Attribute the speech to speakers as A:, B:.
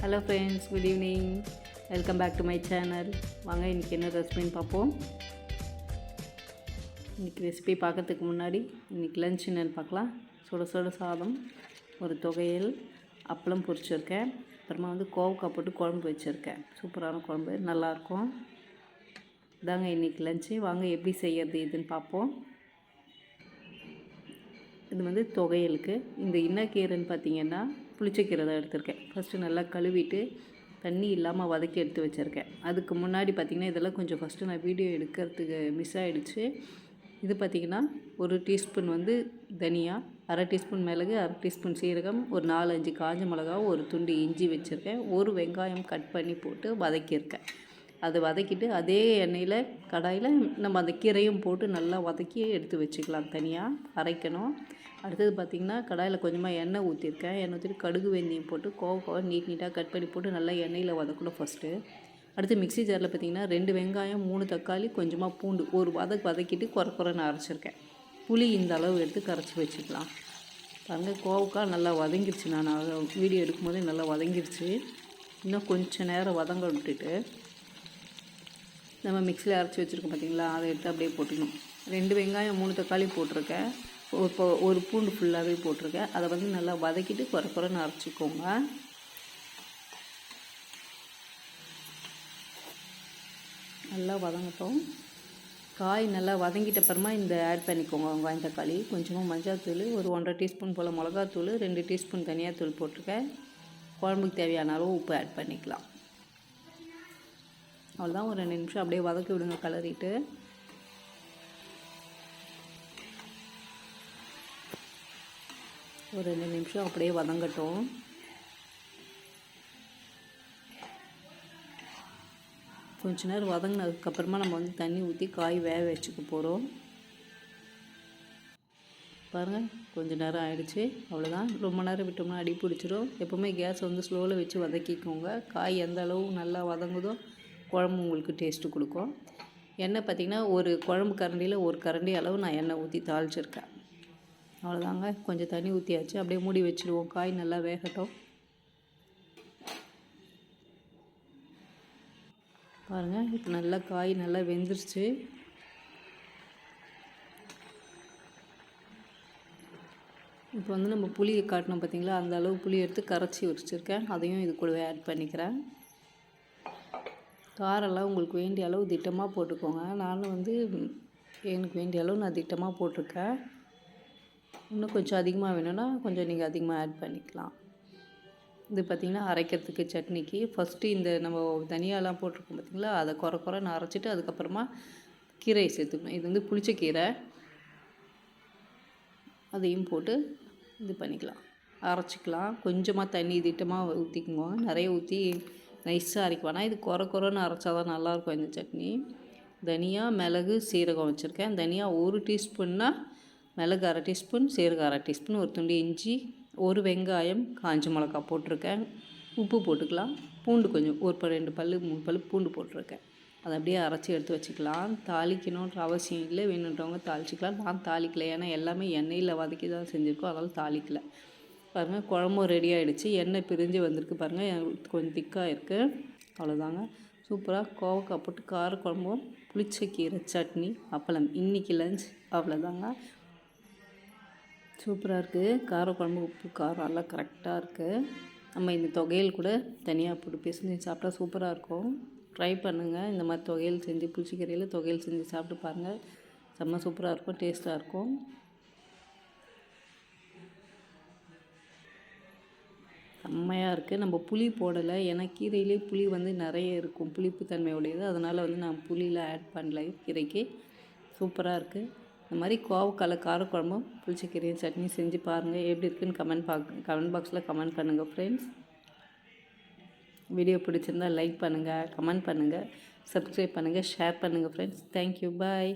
A: Hello friends good evening welcome back to my channel வாங்க இன்றைக்கி என்ன ரெசிபின்னு பார்ப்போம். இன்றைக்கி ரெசிபி பார்க்கறதுக்கு முன்னாடி இன்றைக்கி லஞ்ச் என்னென்னு பார்க்கலாம். சுட சுட சாதம் ஒரு தொகையல் அப்பளம் பொரிச்சிருக்கேன். அப்புறமா வந்து கோவக்காய் போட்டு குழம்பு வச்சுருக்கேன். சூப்பரான குழம்பு நல்லாயிருக்கும். இதாங்க இன்றைக்கி லஞ்சு வாங்க எப்படி செய்யறது இதுன்னு பார்ப்போம். இது வந்து தொகையலுக்கு. இந்த இன்னக்கீரைன்னு பார்த்தீங்கன்னா புளிச்சக்கீரை தான் எடுத்திருக்கேன். ஃபஸ்ட்டு நல்லா கழுவிட்டு தண்ணி இல்லாமல் வதக்கி எடுத்து வச்சுருக்கேன். அதுக்கு முன்னாடி பார்த்திங்கன்னா இதெல்லாம் கொஞ்சம் ஃபஸ்ட்டு நான் வீடியோ எடுக்கிறதுக்கு மிஸ் ஆகிடுச்சு இது பார்த்திங்கன்னா ஒரு டீஸ்பூன் வந்து தனியா அரை டீஸ்பூன் மிளகு அரை டீஸ்பூன் சீரகம் ஒரு நாலு அஞ்சு காஞ்ச மிளகா ஒரு துண்டு இஞ்சி வச்சுருக்கேன். ஒரு வெங்காயம் கட் பண்ணி போட்டு வதக்கியிருக்கேன். அதை வதக்கிட்டு அதே எண்ணெயில் கடாயில் நம்ம அந்த கீரையும் போட்டு நல்லா வதக்கி எடுத்து வச்சுக்கலாம் தனியாக அரைக்கணும். அடுத்தது பார்த்திங்கன்னா கடாயில் கொஞ்சமாக எண்ணெய் ஊற்றிருக்கேன் எண்ணெய் ஊற்றிட்டு கடுகு வெந்தயம் போட்டு கோவ நீட் நீட்டாக கட் பண்ணி போட்டு நல்லா எண்ணெயில் வதக்கணும் ஃபஸ்ட்டு அடுத்து மிக்ஸி ஜாரில் பார்த்திங்கன்னா ரெண்டு வெங்காயம் மூணு தக்காளி கொஞ்சமாக பூண்டு ஒரு வதக்கு வதக்கிட்டு குறை குறைன்னு அரைச்சிருக்கேன். புளி இந்த அளவு எடுத்து கரைச்சி வச்சுக்கலாம். பாருங்கள் கோவக்காய் நல்லா வதங்கிருச்சு. நான் வீடியோ எடுக்கும்போதே நல்லா வதங்கிருச்சு. இன்னும் கொஞ்சம் நேரம் வதங்க விட்டுட்டு நம்ம மிக்சியில் அரைச்சி வச்சுருக்கோம் பார்த்தீங்களா? அதை எடுத்து அப்படியே போட்டுக்கணும். ரெண்டு வெங்காயம் மூணு தக்காளி போட்டிருக்கேன். இப்போ ஒரு பூண்டு ஃபுல்லாகவே போட்டிருக்கேன். அதை வந்து நல்லா வதக்கிட்டு குறை குறைன்னு அரைச்சிக்கோங்க. நல்லா வதங்கட்டும். காய் நல்லா வதங்கிட்ட அப்புறமா இந்த ஆட் பண்ணிக்கோங்க வெங்காயம் தக்காளி. கொஞ்சமாக மஞ்சாத்தூள் ஒரு ஒன்றரை டீஸ்பூன் போல் மிளகாத்தூள் ரெண்டு டீஸ்பூன் தனியாத்தூள் போட்டிருக்கேன். குழம்புக்கு தேவையான அளவு உப்பு ஆட் பண்ணிக்கலாம். அவ்வளோதான் ஒரு ரெண்டு நிமிஷம் அப்படியே வதக்கி விடுங்க கலரிட்டு. ஒரு ரெண்டு நிமிஷம் அப்படியே வதங்கட்டும். கொஞ்ச நேரம் வதங்கினதுக்கப்புறமா நம்ம வந்து தண்ணி ஊற்றி காய் வேக வச்சுக்க போகிறோம் பாருங்கள் கொஞ்ச நேரம் ஆயிடுச்சு. அவ்வளோதான் ரொம்ப நேரம் விட்டோம்னா அடி பிடிச்சிரும். எப்போவுமே கேஸ் வந்து ஸ்லோவில் வச்சு வதக்கிக்கோங்க. காய் எந்த அளவு நல்லா வதங்குதோ குழம்பு உங்களுக்கு டேஸ்ட்டு கொடுக்கும். எண்ணெய் பார்த்திங்கன்னா ஒரு குழம்பு கரண்டியில் ஒரு கரண்டி அளவு நான் எண்ணெய் ஊற்றி தாளிச்சிருக்கேன். அவ்வளோதாங்க. கொஞ்சம் தண்ணி ஊற்றியாச்சு அப்படியே மூடி வச்சுருவோம். காய் நல்லா வேகட்டும். பாருங்கள் இப்போ நல்லா காய் நல்லா வெந்துருச்சு. இப்போ வந்து நம்ம புளியை காட்டினோம் பார்த்தீங்களா அந்த அளவு புளி எடுத்து கரைச்சி வச்சுருக்கேன். அதையும் இது கூடவே ஆட் பண்ணிக்கிறேன். காரெல்லாம் உங்களுக்கு வேண்டிய அளவு திட்டமாக போட்டுக்கோங்க. நானும் வந்து எனக்கு வேண்டிய அளவு நான் திட்டமாக போட்டிருக்கேன். இன்னும் கொஞ்சம் அதிகமாக வேணும்னா கொஞ்சம் நீங்கள் அதிகமாக ஆட் பண்ணிக்கலாம். இது பார்த்திங்கன்னா அரைக்கிறதுக்கு சட்னிக்கு ஃபஸ்ட்டு இந்த நம்ம தனியாலாம் போட்டிருக்கோம் பார்த்திங்களா? அதை குறை குறைன்னு அரைச்சிட்டு அதுக்கப்புறமா கீரையை சேர்த்துக்கணும். இது வந்து புளிச்ச கீரை. அதையும் போட்டு இது பண்ணிக்கலாம். அரைச்சிக்கலாம். கொஞ்சமாக தண்ணி திட்டமாக ஊற்றிக்குவோம் நிறைய ஊற்றி நைஸாக அரைக்க வேணாம். இது குறை குறைன்னு அரைச்சா தான் நல்லாயிருக்கும் இந்த சட்னி. தனியாக மிளகு சீரகம் வச்சுருக்கேன். தனியாக ஒரு டீஸ்பூன்னா மிளகு அரை டீஸ்பூன் சீரகம் அரை டீஸ்பூன் ஒரு துண்டு இஞ்சி ஒரு வெங்காயம் காஞ்ச மிளகா போட்டிருக்கேன். உப்பு போட்டுக்கலாம். பூண்டு கொஞ்சம் ஒரு ரெண்டு பல் மூணு பல் பூண்டு போட்டிருக்கேன். அதை அப்படியே அரைச்சி எடுத்து வச்சுக்கலாம். தாளிக்கணுன்ற அவசியம் இல்லை. வேணுன்றவங்க தாளிச்சிக்கலாம். நான் தாளிக்கல. ஏன்னா எல்லாமே எண்ணெயில் வதக்கி தான் செஞ்சுருக்கோம். அதனால் தாளிக்கலை. பாருங்கள் குழம்பும் ரெடி ஆகிடுச்சு எண்ணெய் பிரிஞ்சு வந்திருக்கு பாருங்கள் கொஞ்சம் திக்காக இருக்குது அவ்வளோதாங்க சூப்பராக கோவக்காய் போட்டு கார குழம்பும் புளிச்சக்கீரை சட்னி அப்பளம். இன்றைக்கி லஞ்ச் அவ்வளோதாங்க சூப்பராக இருக்குது கார குழம்பு உப்பு காரம் எல்லாம் கரெக்டாக இருக்குது நம்ம இந்த தொகையில் கூட தனியாக போட்டு பேசி சாப்பிட்டா சூப்பராக இருக்கும் ட்ரை பண்ணுங்கள் இந்த மாதிரி தொகையில் செஞ்சு புளிச்சிக்கீரையில் தொகையில் செஞ்சு சாப்பிட்டு பாருங்கள் செம்ம சூப்பராக இருக்கும் டேஸ்ட்டாக இருக்கும் செம்மையாக இருக்குது நம்ம புளி போடலை. ஏன்னா கீரையிலே புளி வந்து நிறைய இருக்கும். புளிப்பு தன்மை உடையது அதனால் வந்து நான் புளியில் ஆட் பண்ணல. கீரைக்கு. சூப்பராக இருக்குது இந்த மாதிரி கோவக்கால காரக்குழம்பும் புளிச்சக்கீரையும் சட்னி செஞ்சு பாருங்கள் எப்படி இருக்குன்னு கமெண்ட் பாக் கமெண்ட் பாக்ஸில் கமெண்ட் பண்ணுங்கள் ஃப்ரெண்ட்ஸ் வீடியோ பிடிச்சிருந்தால் லைக் பண்ணுங்கள் கமெண்ட் பண்ணுங்கள் சப்ஸ்கிரைப் பண்ணுங்கள் ஷேர் பண்ணுங்கள் ஃப்ரெண்ட்ஸ் தேங்க்யூ பாய்